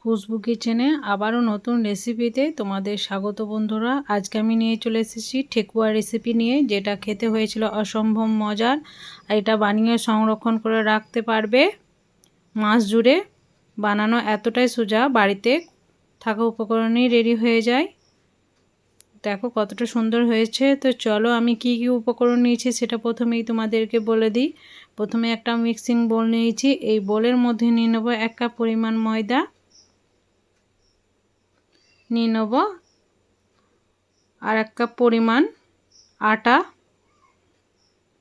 খুশবু কিচেনে আবারও নতুন রেসিপিতে তোমাদের স্বাগত বন্ধুরা। আজকে আমি নিয়ে চলে এসেছি ঠেকুয়া রেসিপি নিয়ে, যেটা খেতে হয়েছিল অসম্ভব মজার। আর এটা বানিয়ে সংরক্ষণ করে রাখতে পারবে। মাস জুড়ে বানানো এতটাই সোজা, বাড়িতে থাকা উপকরণেই রেডি হয়ে যায়। দেখো কতটা সুন্দর হয়েছে। তো চলো আমি কি কি উপকরণ নিয়েছি সেটা প্রথমেই তোমাদেরকে বলে দিই। প্রথমে একটা মিক্সিং বোল নিয়েছি। এই বোলের মধ্যে নিয়ে নেব এক কাপ পরিমাণ ময়দা। নিয়ে নেব। আর এক কাপ পরিমাণ আটা।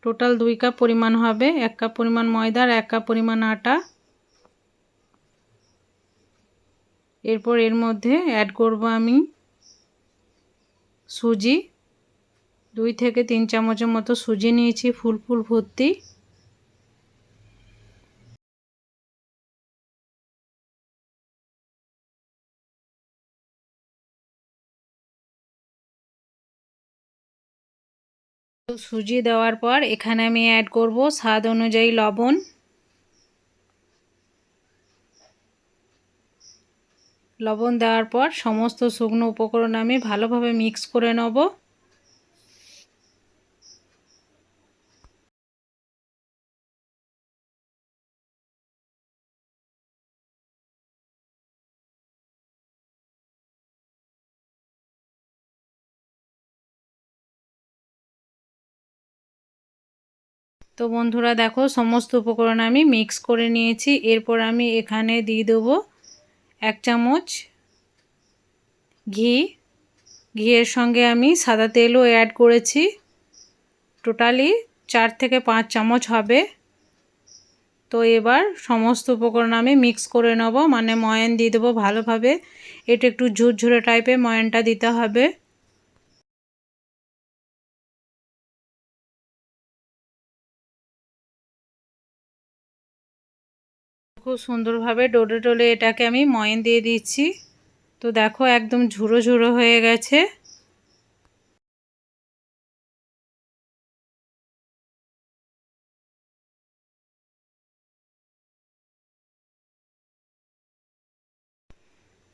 টোটাল দুই কাপ পরিমাণ হবে। এক কাপ পরিমাণ ময়দা আর এক কাপ পরিমাণ আটা। এরপর এর মধ্যে অ্যাড করব আমি সুজি। দুই থেকে তিন চামচের মতো সুজি নিয়েছি, ফুল ফুল ভর্তি। সুজি দেওয়ার পর এখানে আমি অ্যাড করব স্বাদ অনুযায়ী লবণ। লবণ দেওয়ার পর সমস্ত শুকনো উপকরণ আমি ভালোভাবে মিক্স করে নেব। তো বন্ধুরা দেখো, সমস্ত উপকরণ আমি মিক্স করে নিয়েছি। এরপর আমি এখানে দিয়ে দেবো এক চামচ ঘি। ঘিয়ের সঙ্গে আমি সাদা তেলও অ্যাড করেছি। টোটালি চার থেকে পাঁচ চামচ হবে। তো এবার সমস্ত উপকরণ আমি মিক্স করে নেব। মানে ময়ান দিয়ে দেবো ভালোভাবে। এটা একটু ঝুরঝুরে টাইপের ময়ানটা দিতে হবে। খুব সুন্দরভাবে ডোলে ডোলে এটাকে আমি ময়ন দিয়ে দিচ্ছি। তো দেখো একদম ঝুড়ো ঝুড়ো হয়ে গেছে।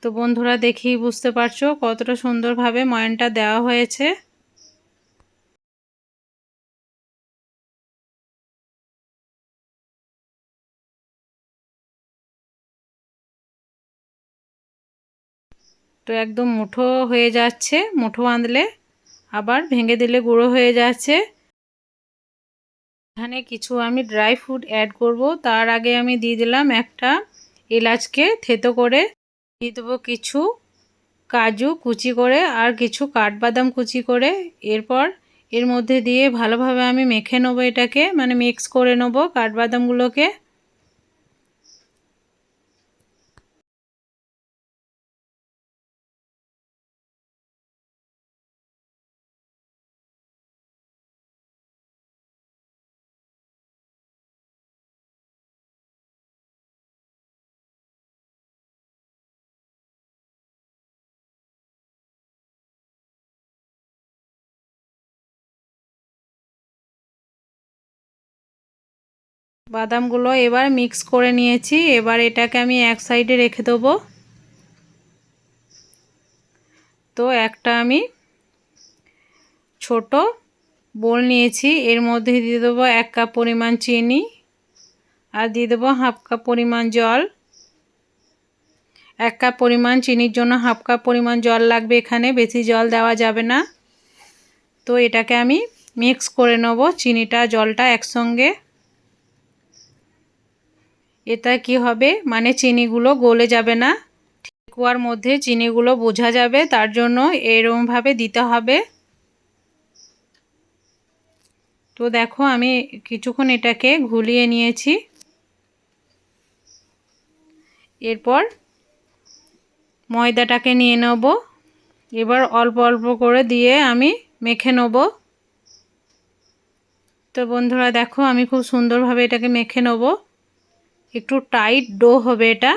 তো বন্ধুরা দেখেই বুঝতে পারছ কতটা সুন্দরভাবে ময়নটা দেওয়া হয়েছে। তো একদম মুঠো হয়ে যাচ্ছে, মুঠো বাঁধলে আবার ভেঙে দিলে গুঁড়ো হয়ে যাচ্ছে। এখানে কিছু আমি ড্রাই ফ্রুট অ্যাড করব, তার আগে আমি দিয়ে দিলাম একটা এলাচকে থেতো করে, দিয়ে দেবো কিছু কাজু কুচি করে আর কিছু কাঠবাদাম কুচি করে। এরপর এর মধ্যে দিয়ে ভালোভাবে আমি মেখে নেব এটাকে মানে মিক্স করে নেব কাঠবাদামগুলোকে। বাদামগুলো এবার মিক্স করে নিয়েছি। এবার এটাকে আমি এক সাইডে রেখে দেবো। তো একটা আমি ছোট বোল নিয়েছি। এর মধ্যে দিয়ে দেবো এক কাপ পরিমাণ চিনি আর দিয়ে দেবো হাফ কাপ পরিমাণ জল। এক কাপ পরিমাণ চিনির জন্য হাফ কাপ পরিমাণ জল লাগবে এখানে, বেশি জল দেওয়া যাবে না। তো এটাকে আমি মিক্স করে নেব। চিনিটা, জলটা একসঙ্গে এটা কি হবে? মানে চিনিগুলো গলে যাবে না? ঠেকুয়ার মধ্যে চিনিগুলো বোঝা যাবে, তার জন্য এরমভাবে দিতে হবে। তো দেখো, আমি কিছুক্ষণ এটাকে ঘুলিয়ে নিয়েছি। এরপর ময়দাটাকে নিয়ে নেব। এবার অল্প অল্প করে দিয়ে আমি মেখে নেব। তো বন্ধুরা, দেখো, আমি খুব সুন্দরভাবে এটাকে মেখে নেব। একটু টাইট ডো হবে এটা।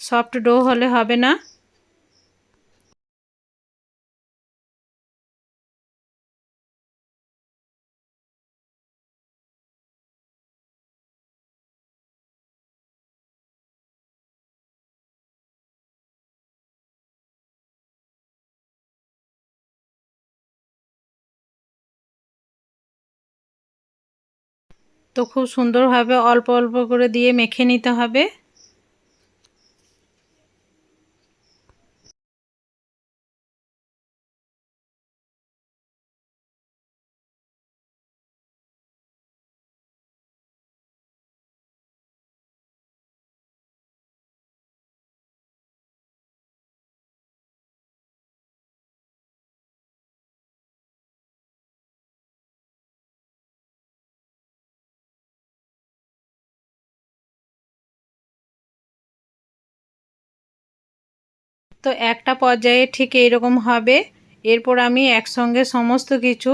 সফট ডো হলে হবে না। তো খুব সুন্দরভাবে অল্প অল্প করে দিয়ে মেখে নিতে হবে। তো একটা পর্যায়ে ঠিক এইরকম হবে। এরপর আমি একসঙ্গে সমস্ত কিছু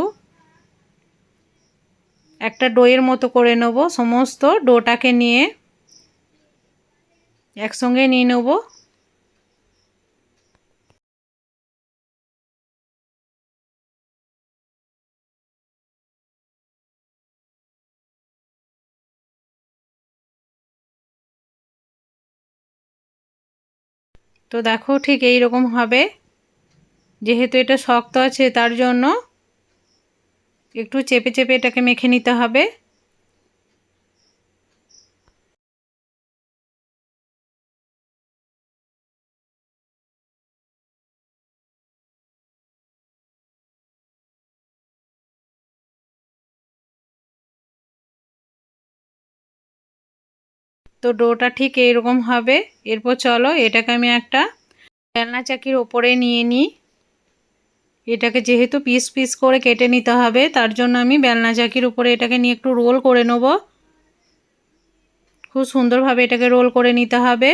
একটা ডোয়ের মতো করে নেব। সমস্ত ডোটাকে নিয়ে একসঙ্গে নিয়ে নেব। তো দেখো ঠিক এই রকম হবে। যেহেতু এটা শক্ত আছে, তার জন্য একটু চেপে চেপে এটাকে মেখে নিতে হবে। তো ডোটা ঠিক এইরকম হবে। এরপর চলো এটাকে আমি একটা বেলনা চাকির ওপরে নিয়ে নিই। এটাকে যেহেতু পিস পিস করে কেটে নিতে হবে, তার জন্য আমি বেলনা চাকির উপরে এটাকে নিয়ে একটু রোল করে নেব। খুব সুন্দরভাবে এটাকে রোল করে নিতে হবে।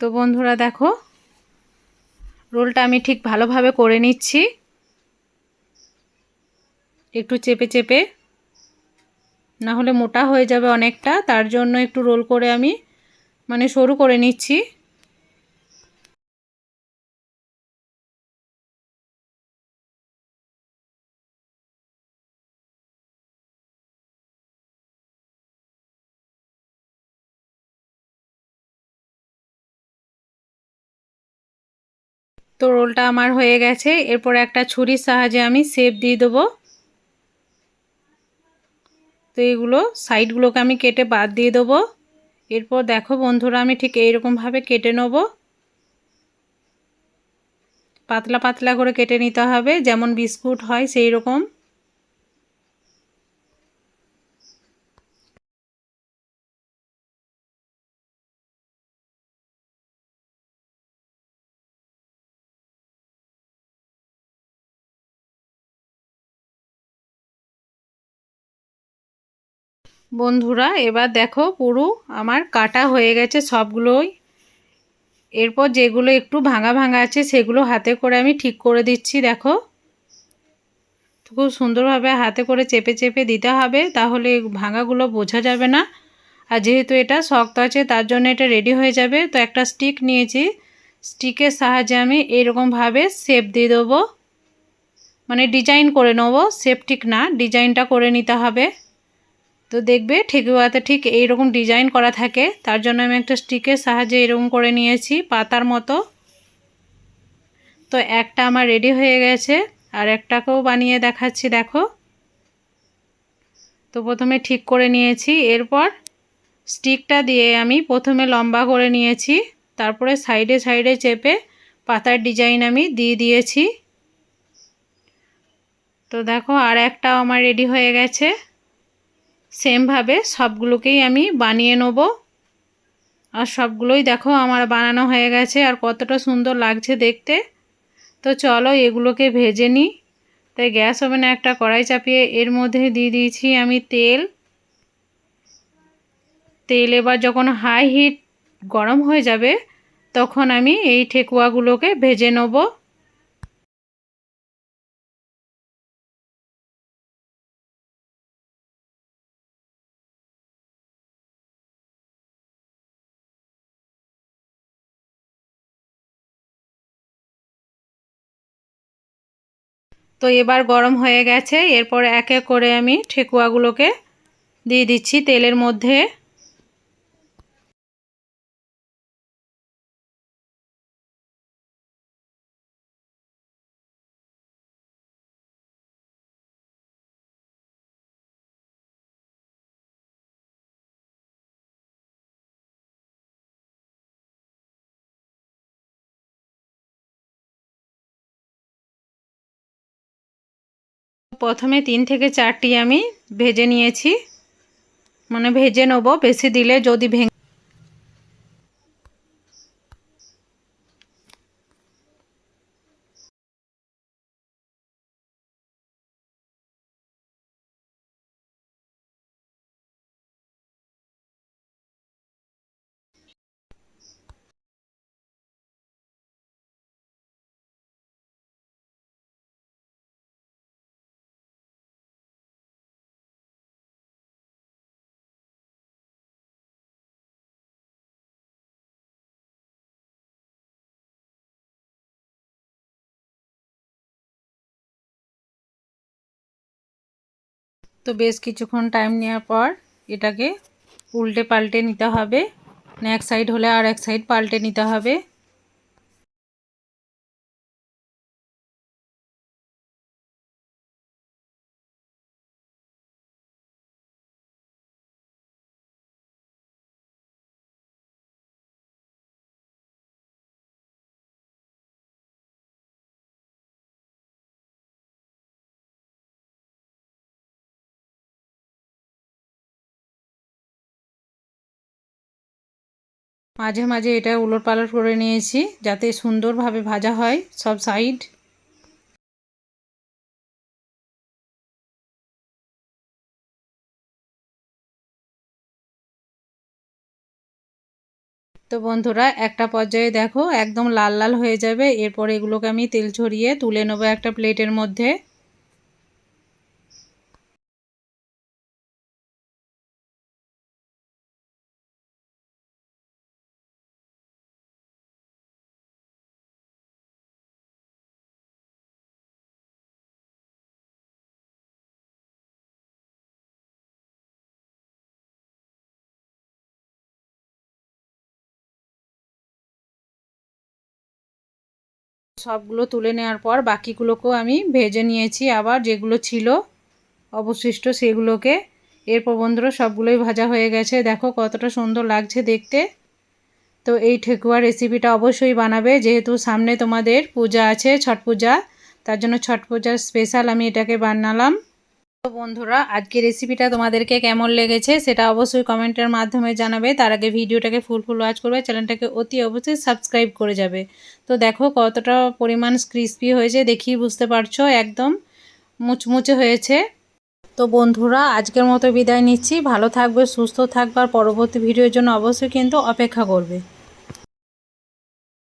তো বন্ধুরা দেখো রোলটা আমি ঠিক ভালোভাবে করে নিচ্ছি। একটু চেপে চেপে। না হলে মোটা হয়ে যাবে অনেকটা, তার জন্য একটু রোল করে আমি মানে সরু করে নিচ্ছি। তো রোলটা আমার হয়ে গেছে। এরপর একটা ছুরির সাহায্যে আমি সেপ দিয়ে দেবো। তো এগুলো সাইডগুলোকে আমি কেটে বাদ দিয়ে দেবো। এরপর দেখো বন্ধুরা, আমি ঠিক এইরকমভাবে কেটে নেব। পাতলা পাতলা করে কেটে নিতে হবে, যেমন বিস্কুট হয় সেই রকম বন্ধুরা, এবার দেখো পুরো আমার কাটা হয়ে গেছে সবগুলোই। এরপর যেগুলো একটু ভাঙা ভাঙা আছে, সেগুলো হাতে করে আমি ঠিক করে দিচ্ছি, দেখো। খুব সুন্দরভাবে হাতে করে চেপে চেপে দিতে হবে, তাহলে ভাঙাগুলো বোঝা যাবে না। আর যেহেতু এটা শক্ত আছে, তার জন্য এটা রেডি হয়ে যাবে। তো একটা স্টিক নিয়েছি। স্টিকের সাহায্যে আমি এরকমভাবে শেপ দিয়ে দেবো। মানে ডিজাইন করে নেব শেপ ঠিক না ডিজাইনটা করে নিতে হবে। তো দেখবে ঠেকুয়াতে ঠিক এইরকম ডিজাইন করা থাকে। তার জন্য আমি একটা স্টিকের সাহায্যে এরকম করে নিয়েছি, পাতার মতো। তো একটা আমার রেডি হয়ে গেছে, আর একটাকেও বানিয়ে দেখাচ্ছি, দেখো। তো প্রথমে ঠিক করে নিয়েছি, এরপর স্টিকটা দিয়ে আমি প্রথমে লম্বা করে নিয়েছি, তারপরে সাইডে সাইডে চেপে পাতার ডিজাইন আমি দিয়ে দিয়েছি। তো দেখো, আর একটাও আমার রেডি হয়ে গেছে। সেমভাবে সবগুলোকেই আমি বানিয়ে নেব। আর সবগুলোই দেখো আমার বানানো হয়ে গেছে আর কতটা সুন্দর লাগছে দেখতে। তো চলো এগুলোকে ভেজে নিই। তাই গ্যাস ওভেনে একটা কড়াই চাপিয়ে এর মধ্যে দিয়ে দিয়েছি আমি তেল। তেল এবার যখন হাই হিট গরম হয়ে যাবে, তখন আমি এই ঠেকুয়াগুলোকে ভেজে নেব। তো এবার গরম হয়ে গেছে, এরপর এক এক করে আমি ঠেকুয়াগুলোকে দিয়ে দিচ্ছি তেলের মধ্যে। প্রথমে তিন থেকে চারটি আমি ভেজে নিয়েছি। মানে ভেজে নেব বেশি দিলে যদি ভেঙে তো বেশ কিছুক্ষণ টাইম নেওয়ার পর এটাকে উল্টে পাল্টে নিতে হবে। এক সাইড হলে আর এক সাইড পাল্টে নিতে হবে। মাঝে মাঝে এটা উলট পালট করে নিয়েছি যাতে সুন্দরভাবে ভাজা হয় সব সাইড। তো বন্ধুরা, একটা পর্যায়ে দেখো একদম লাল লাল হয়ে যাবে। এরপর এগুলোকে আমি তেল ছড়িয়ে তুলে নেব একটা প্লেটের মধ্যে। সবগুলো তুলে নেওয়ার পর বাকিগুলোকেও আমি ভেজে নিয়েছি। আবার যেগুলো ছিল অবশিষ্ট সেগুলোকে এরপর বন্ধুরা সবগুলোই ভাজা হয়ে গেছে। দেখো কতটা সুন্দর লাগছে দেখতে। তো এই ঠেকুয়া রেসিপিটা অবশ্যই বানাবে। যেহেতু সামনে তোমাদের পূজা আছে, ছট পূজা, তার জন্য ছট পূজার স্পেশাল আমি এটাকে বানালাম। তো বন্ধুরা আজকে রেসিপিটা তোমাদেরকে কেমন লেগেছে সেটা অবশ্যই কমেন্টের মাধ্যমে জানাবে। তার আগে ভিডিওটাকে ফুল ফুল ওয়াচ করবে, চ্যানেলটাকে অতি অবশ্যই সাবস্ক্রাইব করে যাবে। তো দেখো কতটা পরিমাণ ক্রিসপি হয়েছে দেখি বুঝতে পারছ, একদম মুচমুচে হয়েছে। তো বন্ধুরা, আজকের মতো বিদায় নিচ্ছি। ভালো থাকবে, সুস্থ থাকবার পরবর্তী ভিডিওর জন্য অবশ্যই কিন্তু অপেক্ষা করবে।